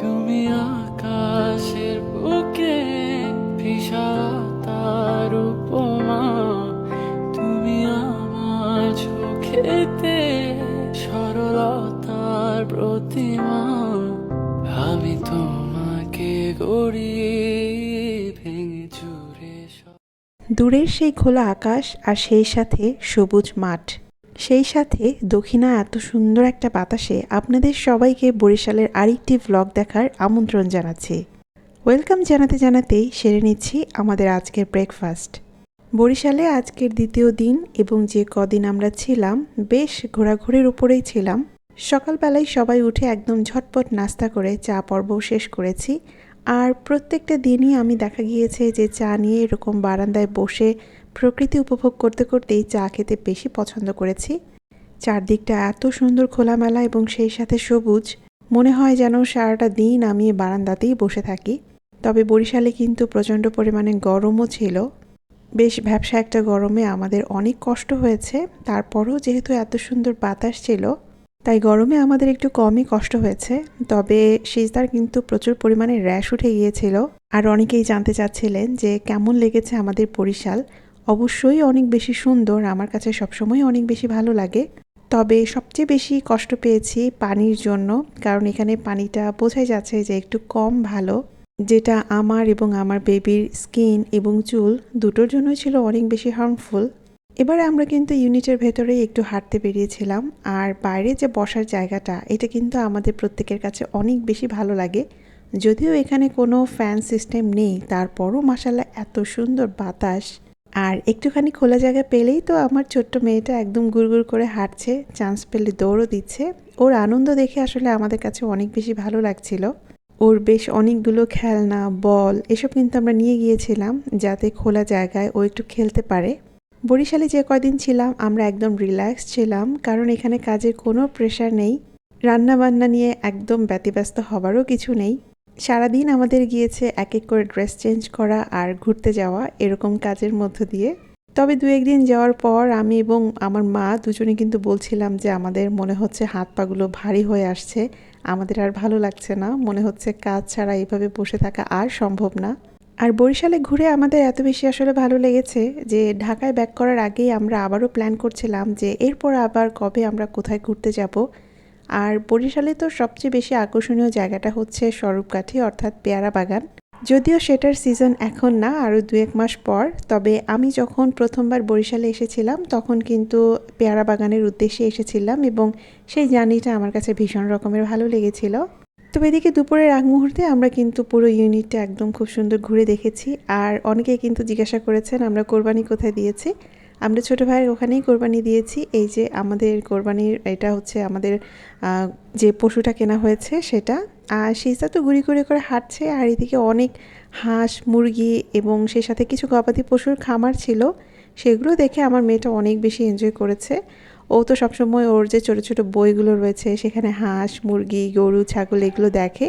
তুমি আকাশের বুকে বিশালতার উপমা, তুমি আমার চোখেতে সরলতার প্রতিমা, আমি তোমাকে গড়ি ভেঙে চুরে দূরের সেই খোলা আকাশ আর সেই সাথে সবুজ মাঠ। সেই সাথে দক্ষিণা এত সুন্দর একটা বাতাসে আপনাদের সবাইকে বরিশালের আরেকটি ভ্লগ দেখার আমন্ত্রণ জানাচ্ছি। ওয়েলকাম জানাতে জানাতেই সেরে নিচ্ছি আমাদের আজকের ব্রেকফাস্ট বরিশালে আজকের দ্বিতীয় দিন এবং যে কদিন আমরা ছিলাম, বেশ ঘোরাঘুরির উপরেই ছিলাম। সকালবেলায় সবাই উঠে একদম ঝটপট নাস্তা করে চা পর্ব শেষ করেছি। আর প্রত্যেকটা দিনই আমি দেখা গিয়েছে যে চা নিয়ে এরকম বারান্দায় বসে প্রকৃতি উপভোগ করতে করতেই চা খেতে বেশি পছন্দ করেছি। চারদিকটা এত সুন্দর খোলামেলা এবং সেই সাথে সবুজ, মনে হয় যেন সারাটা দিন আমি বারান্দাতেই বসে থাকি। তবে বরিশালে কিন্তু প্রচণ্ড পরিমাণে গরমও ছিল। বেশ ব্যবসা একটা গরমে আমাদের অনেক কষ্ট হয়েছে। তারপরও যেহেতু এত সুন্দর বাতাস ছিল, তাই গরমে আমাদের একটু কমই কষ্ট হয়েছে। তবে সিজদার কিন্তু প্রচুর পরিমাণে র্যাশ উঠে গিয়েছিল। আর অনেকেই জানতে চাচ্ছিলেন যে কেমন লেগেছে আমাদের বরিশাল। অবশ্যই অনেক বেশি সুন্দর, আমার কাছে সবসময় অনেক বেশি ভালো লাগে। তবে সবচেয়ে বেশি কষ্ট পেয়েছি পানির জন্য, কারণ এখানে পানিটা বোঝাই যাচ্ছে যে একটু কম ভালো। যেটা আমার এবং আমার বেবির স্কিন এবং চুল দুটোর জন্যই ছিল অনেক বেশি হার্মফুল এবারে আমরা কিন্তু ইউনিটের ভেতরেই একটু হাঁটতে বেরিয়েছিলাম, আর বাইরে যে বসার জায়গাটা, এটা কিন্তু আমাদের প্রত্যেকের কাছে অনেক বেশি ভালো লাগে। যদিও এখানে কোনো ফ্যান সিস্টেম নেই, তারপরও মাসাল্লাহ এত সুন্দর বাতাস। আর একটুখানি খোলা জায়গা পেলেই তো আমার ছোট্ট মেয়েটা একদম গুড়গুড় করে হাঁটছে, চান্স পেলে দৌড়ও দিচ্ছে। ওর আনন্দ দেখে আসলে আমাদের কাছে অনেক বেশি ভালো লাগছিল। ওর বেশ অনেকগুলো খেলনা, বল এসব কিন্তু আমরা নিয়ে গিয়েছিলাম যাতে খোলা জায়গায় ও একটু খেলতে পারে। বরিশালে যে কয়দিন ছিলাম, আমরা একদম রিল্যাক্স ছিলাম কারণ এখানে কাজের কোনো প্রেশার নেই। রান্না বান্না নিয়ে একদম ব্যতিব্যস্ত হবারও কিছু নেই। সারাদিন আমাদের গিয়েছে এক এক করে ড্রেস চেঞ্জ করা আর ঘুরতে যাওয়া এরকম কাজের মধ্য দিয়ে। তবে দু একদিন যাওয়ার পর আমি এবং আমার মা দুজনে কিন্তু বলছিলাম যে আমাদের মনে হচ্ছে হাত পাগুলো ভারী হয়ে আসছে, আমাদের আর ভালো লাগছে না, মনে হচ্ছে কাজ ছাড়া এইভাবে বসে থাকা আর সম্ভব না। আর বরিশালে ঘুরে আমাদের এত বেশি আসলে ভালো লেগেছে যে ঢাকায় ব্যাক করার আগেই আমরা আবারও প্ল্যান করছিলাম যে এরপর আবার কবে আমরা কোথায় ঘুরতে যাব। আর বরিশালে তো সবচেয়ে বেশি আকর্ষণীয় জায়গাটা হচ্ছে স্বরূপকাঠি, অর্থাৎ পেয়ারা বাগান। যদিও সেটার সিজন এখন না, আরও দু এক মাস পর, তবে আমি যখন প্রথমবার বরিশালে এসেছিলাম, তখন কিন্তু পেয়ারা বাগানের উদ্দেশ্যে এসেছিলাম এবং সেই জার্নিটা আমার কাছে ভীষণ রকমের ভালো লেগেছিল। তবে এদিকে দুপুরের আগ মুহূর্তে আমরা কিন্তু পুরো ইউনিটটা একদম খুব সুন্দর ঘুরে দেখেছি, আর অনেকেই কিন্তু জিজ্ঞাসা করেছেন, আমরা কোরবানি কোথায় দিয়েছি? আমরা ছোটো ভাইয়ের ওখানেই কোরবানি দিয়েছি। এই যে আমাদের কোরবানির এটা হচ্ছে আমাদের যে পশুটা কেনা হয়েছে সেটা। আর সেইটা তো ঘুরি ঘুরি করে হাঁটছে, আর এদিকে অনেক হাঁস, মুরগি এবং সেই সাথে কিছু গবাদি পশুর খামার ছিল। সেগুলো দেখে আমার মেয়েটা অনেক বেশি এনজয় করেছে। ও তো সবসময় ওর যে ছোটো ছোটো বইগুলো রয়েছে, সেখানে হাঁস, মুরগি, গরু, ছাগল এগুলো দেখে।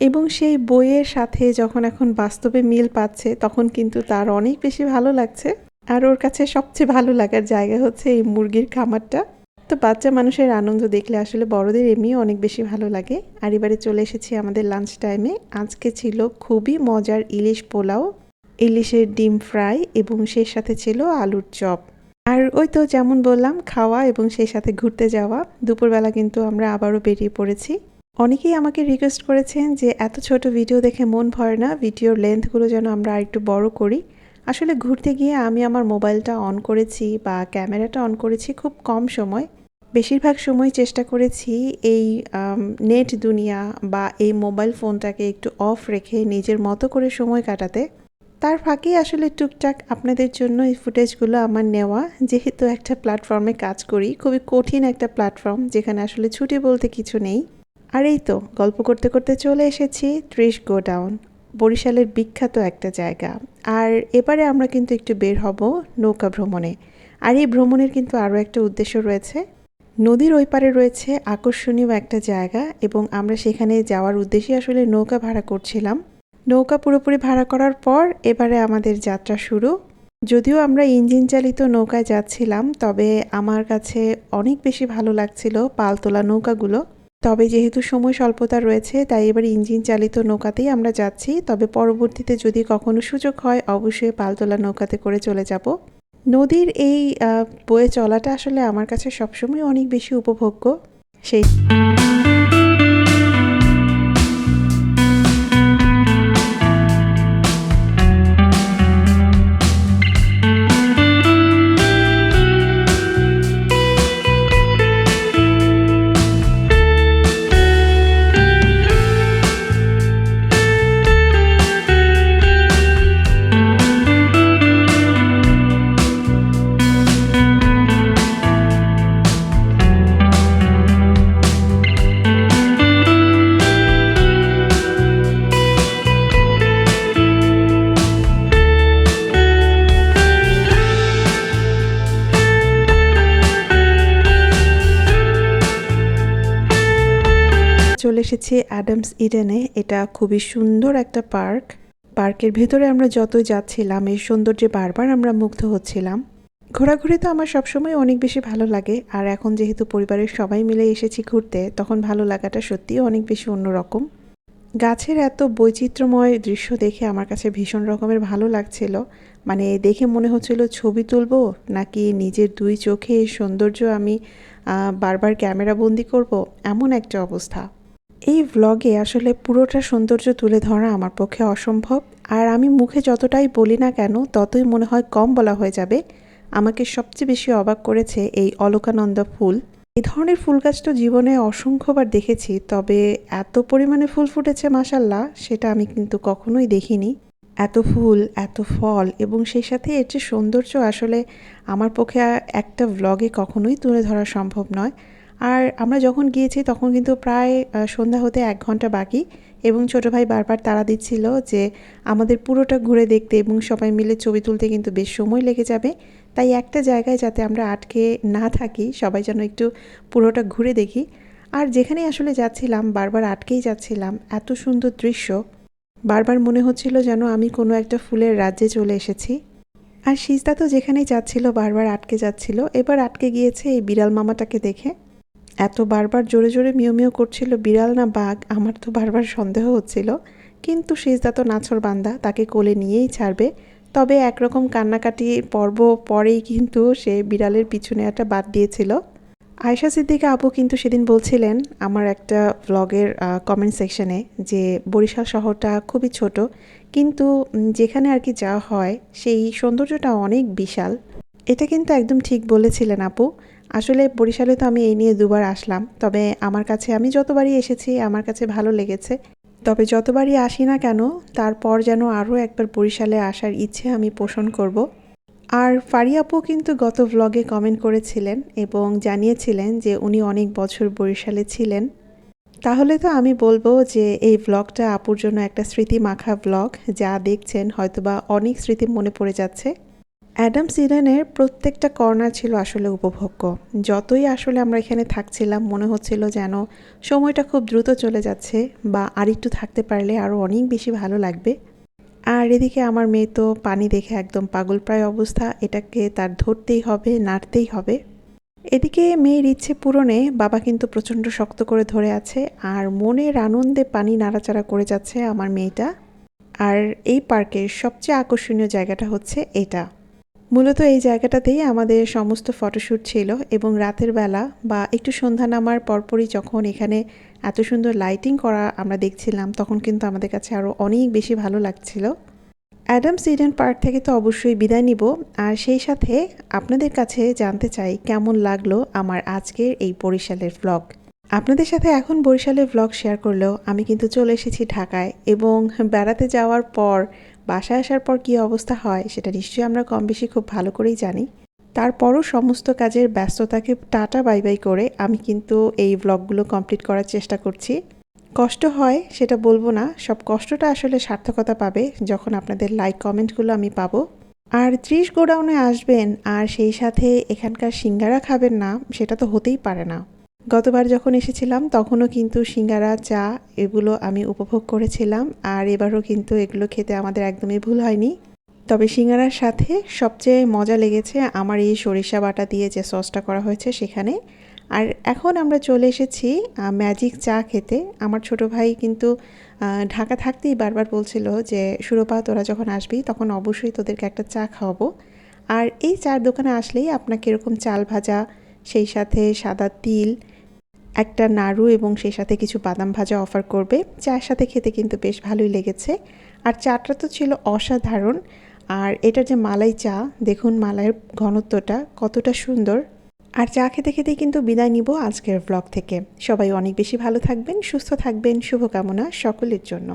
এবং সেই বইয়ের সাথে যখন এখন বাস্তবে মিল পাচ্ছে, তখন কিন্তু তার অনেক বেশি ভালো লাগছে। আর ওর কাছে সবচেয়ে ভালো লাগার জায়গা হচ্ছে এই মুরগির খামারটা। তো বাচ্চা মানুষের আনন্দ দেখলে আসলে বড়দের এমনিও অনেক বেশি ভালো লাগে। আর এবারে চলে এসেছি আমাদের লাঞ্চ টাইমে আজকে ছিল খুবই মজার ইলিশ পোলাও, ইলিশের ডিম ফ্রাই এবং সেই সাথে ছিল আলুর চপ। আর ওই তো যেমন বললাম, খাওয়া এবং সেই সাথে ঘুরতে যাওয়া। দুপুরবেলা কিন্তু আমরা আবারও বেরিয়ে পড়েছি। অনেকেই আমাকে রিকোয়েস্ট করেছেন যে, এত ছোট ভিডিও দেখে মন ভরে না ভিডিওর লেন্থগুলো যেন আমরা আরেকটু বড় করি। আসলে ঘুরতে গিয়ে আমি আমার মোবাইলটা অন করেছি বা ক্যামেরাটা অন করেছি খুব কম সময়। বেশিরভাগ সময় চেষ্টা করেছি এই নেট দুনিয়া বা এই মোবাইল ফোনটাকে একটু অফ রেখে নিজের মতো করে সময় কাটাতে। তার ফাঁকেই আসলে টুকটাক আপনাদের জন্য এই ফুটেজগুলো আমার নেওয়া। যেহেতু একটা প্ল্যাটফর্মে কাজ করি, খুবই কঠিন একটা প্ল্যাটফর্ম যেখানে আসলে ছুটি বলতে কিছু নেই। আর এই তো, গল্প করতে করতে চলে এসেছি ত্রিশ গোডাউন। বরিশালের বিখ্যাত একটা জায়গা। আর এবারে আমরা কিন্তু একটু বের হব নৌকা ভ্রমণে। আর এই ভ্রমণের কিন্তু আরও একটা উদ্দেশ্য রয়েছে। নদীর ওই পারে রয়েছে আকর্ষণীয় একটা জায়গা এবং আমরা সেখানে যাওয়ার উদ্দেশ্যে আসলে নৌকা ভাড়া করছিলাম। নৌকা পুরোপুরি ভাড়া করার পর এবারে আমাদের যাত্রা শুরু। যদিও আমরা ইঞ্জিন চালিত নৌকায় যাচ্ছিলাম, তবে আমার কাছে অনেক বেশি ভালো লাগছিল পালতোলা নৌকাগুলো। তবে যেহেতু সময় স্বল্পতা রয়েছে, তাই এবার ইঞ্জিন চালিত নৌকাতেই আমরা যাচ্ছি। তবে পরবর্তীতে যদি কখনো সুযোগ হয়, অবশ্যই পালতোলা নৌকাতে করে চলে যাব। নদীর এই বয়ে চলাটা আসলে আমার কাছে সবসময় অনেক বেশি উপভোগ্য। সেই চলে এসেছি অ্যাডামস ইডেনে। এটা খুবই সুন্দর একটা পার্ক। পার্কের ভেতরে আমরা যতই যাচ্ছিলাম, এই সৌন্দর্যে বারবার আমরা মুগ্ধ হচ্ছিলাম। ঘোরাঘুরি তো আমার সবসময় অনেক বেশি ভালো লাগে। আর এখন যেহেতু পরিবারের সবাই মিলে এসেছি ঘুরতে, তখন ভালো লাগাটা সত্যিই অনেক বেশি অন্যরকম। গাছের এত বৈচিত্র্যময় দৃশ্য দেখে আমার কাছে ভীষণ রকমের ভালো লাগছিল। মানে দেখে মনে হচ্ছিল, ছবি তুলবো নাকি নিজের দুই চোখে এই সৌন্দর্য আমি বারবার ক্যামেরা বন্দি করব? এমন একটা অবস্থা। এই ভ্লগে আসলে পুরোটা সৌন্দর্য তুলে ধরা আমার পক্ষে অসম্ভব। আর আমি মুখে যতটাই বলি না কেন, ততই মনে হয় কম বলা হয়ে যাবে। আমাকে সবচেয়ে বেশি অবাক করেছে এই অলকানন্দা ফুল। এই ধরনের ফুল গাছ তো জীবনে অসংখ্যবার দেখেছি, তবে এত পরিমাণে ফুল ফুটেছে মাসাল্লাহ সেটা আমি কিন্তু কখনোই দেখিনি। এত ফুল, এত ফল, এবং সেই সাথে এর যে সৌন্দর্য আসলে আমার পক্ষে একটা ভ্লগে কখনোই তুলে ধরা সম্ভব নয়। আর আমরা যখন গিয়েছি তখন কিন্তু প্রায় সন্ধ্যা হতে এক ঘণ্টা বাকি এবং ছোটো ভাই বারবার তাড়া দিচ্ছিল যে আমাদের পুরোটা ঘুরে দেখতে এবং সবাই মিলে ছবি তুলতে কিন্তু বেশ সময় লেগে যাবে। তাই একটা জায়গায় যাতে আমরা আটকে না থাকি, সবাই যেন একটু পুরোটা ঘুরে দেখি। আর যেখানে আসলে যাচ্ছিলাম, বারবার আটকেই যাচ্ছিলাম, এত সুন্দর দৃশ্য। বারবার মনে হচ্ছিল যেন আমি কোনো একটা ফুলের রাজ্যে চলে এসেছি। আর সিজদা তো যেখানেই যাচ্ছিল, বারবার আটকে যাচ্ছিল। এবার আটকে গিয়েছে এই বিড়াল মামাটাকে দেখে। এত বারবার জোরে জোরে মিও মিও করছিল বিড়াল না বাঘ, আমার তো বারবার সন্দেহ হচ্ছিল। কিন্তু সিজদা তো নাছর বান্দা, তাকে কোলে নিয়েই ছাড়বে। তবে একরকম কান্নাকাটি পর্ব পরেই কিন্তু সে বিড়ালের পিছনে একটা বাদ দিয়েছিল। আয়শা সিদ্দিকা আপু কিন্তু সেদিন বলছিলেন আমার একটা ব্লগের কমেন্ট সেকশনে যে বরিশাল শহরটা খুবই ছোট, কিন্তু যেখানে আর কি যাওয়া হয় সেই সৌন্দর্যটা অনেক বিশাল। এটা কিন্তু একদম ঠিক বলেছিলেন আপু। আসলে বরিশালে তো আমি এই নিয়ে দুবার আসলাম, তবে আমার কাছে, আমি যতবারই এসেছি, আমার কাছে ভালো লেগেছে। তবে যতবারই আসি না কেন, তারপর যেন আরও একবার বরিশালে আসার ইচ্ছে আমি পোষণ করব। আর ফারিয়াপু কিন্তু গত ভ্লগে কমেন্ট করেছিলেন এবং জানিয়েছিলেন যে উনি অনেক বছর বরিশালে ছিলেন। তাহলে তো আমি বলব যে এই ভ্লগটা আপুর জন্য একটা স্মৃতি মাখা ভ্লগ যা দেখছেন হয়তোবা অনেক স্মৃতি মনে পড়ে যাচ্ছে। অ্যাডাম সিডেনের প্রত্যেকটা কর্নার ছিল আসলে উপভোগ্য। যতই আসলে আমরা এখানে থাকছিলাম, মনে হচ্ছিল যেন সময়টা খুব দ্রুত চলে যাচ্ছে বা আরেকটু থাকতে পারলে আরও অনেক বেশি ভালো লাগবে। আর এদিকে আমার মেয়ে তো পানি দেখে একদম পাগলপ্রায় অবস্থা, এটাকে তার ধরতেই হবে, নাড়তেই হবে। এদিকে মেয়ের ইচ্ছে পূরণে বাবা কিন্তু প্রচণ্ড শক্ত করে ধরে আছে আর মনের আনন্দে পানি নাড়াচাড়া করে যাচ্ছে আমার মেয়েটা। আর এই পার্কের সবচেয়ে আকর্ষণীয় জায়গাটা হচ্ছে এটা। মূলত এই জায়গাটাতেই আমাদের সমস্ত ফটোশ্যুট ছিল এবং রাতের বেলা বা একটু সন্ধ্যা নামার পরপরই যখন এখানে এত সুন্দর লাইটিং করা আমরা দেখছিলাম, তখন কিন্তু আমাদের কাছে আরও অনেক বেশি ভালো লাগছিল। অ্যাডাম সিডেন পার্ক থেকে তো অবশ্যই বিদায় নিব। আর সেই সাথে আপনাদের কাছে জানতে চাই, কেমন লাগল আমার আজকের এই বরিশালের ব্লগ আপনাদের সাথে এখন বরিশালের ব্লগ শেয়ার করলেও আমি কিন্তু চলে এসেছি ঢাকায় এবং বেড়াতে যাওয়ার পর বাসায় আসার পর কী অবস্থা হয় সেটা নিশ্চয়ই আমরা কম বেশি খুব ভালো করেই জানি। তারপরও সমস্ত কাজের ব্যস্ততাকে টাটা বাই বাই করে আমি কিন্তু এই ব্লগগুলো কমপ্লিট করার চেষ্টা করছি। কষ্ট হয়, সেটা বলব না। সব কষ্টটা আসলে সার্থকতা পাবে যখন আপনাদের লাইক কমেন্টগুলো আমি পাবো। আর ত্রিশ গোডাউনে আসবেন, আর সেই সাথে এখানকার সিঙ্গারা খাবেন না, সেটা তো হতেই পারে না। গতবার যখন এসেছিলাম, তখনও কিন্তু সিঙ্গারা, চা এগুলো আমি উপভোগ করেছিলাম, আর এবারও কিন্তু এগুলো খেতে আমাদের একদমই ভুল হয়নি। তবে সিঙ্গারার সাথে সবচেয়ে মজা লেগেছে আমার এই সরিষা বাটা দিয়ে যে সসটা করা হয়েছে সেখানে। আর এখন আমরা চলে এসেছি ম্যাজিক চা খেতে। আমার ছোট ভাই কিন্তু ঢাকা থাকতেই বারবার বলছিল যে, সুরপা, তোরা যখন আসবি, তখন অবশ্যই তোদেরকে একটা চা খাওয়াবো। আর এই চার দোকানে আসলেই আপনাকে এরকম চাল ভাজা, সেই সাথে সাদা তিল একটা নাড়ু এবং সেই সাথে কিছু বাদাম ভাজা অফার করবে। চায়ের সাথে খেতে কিন্তু বেশ ভালোই লেগেছে। আর চাটা তো ছিল অসাধারণ। আর এটার যে মালাই চা, দেখুন মালাইয়ের ঘনত্বটা কতটা সুন্দর। আর চা খেতে খেতেই কিন্তু বিদায় নিব আজকের ব্লগ থেকে। সবাই অনেক বেশি ভালো থাকবেন, সুস্থ থাকবেন, শুভকামনা সকলের জন্য।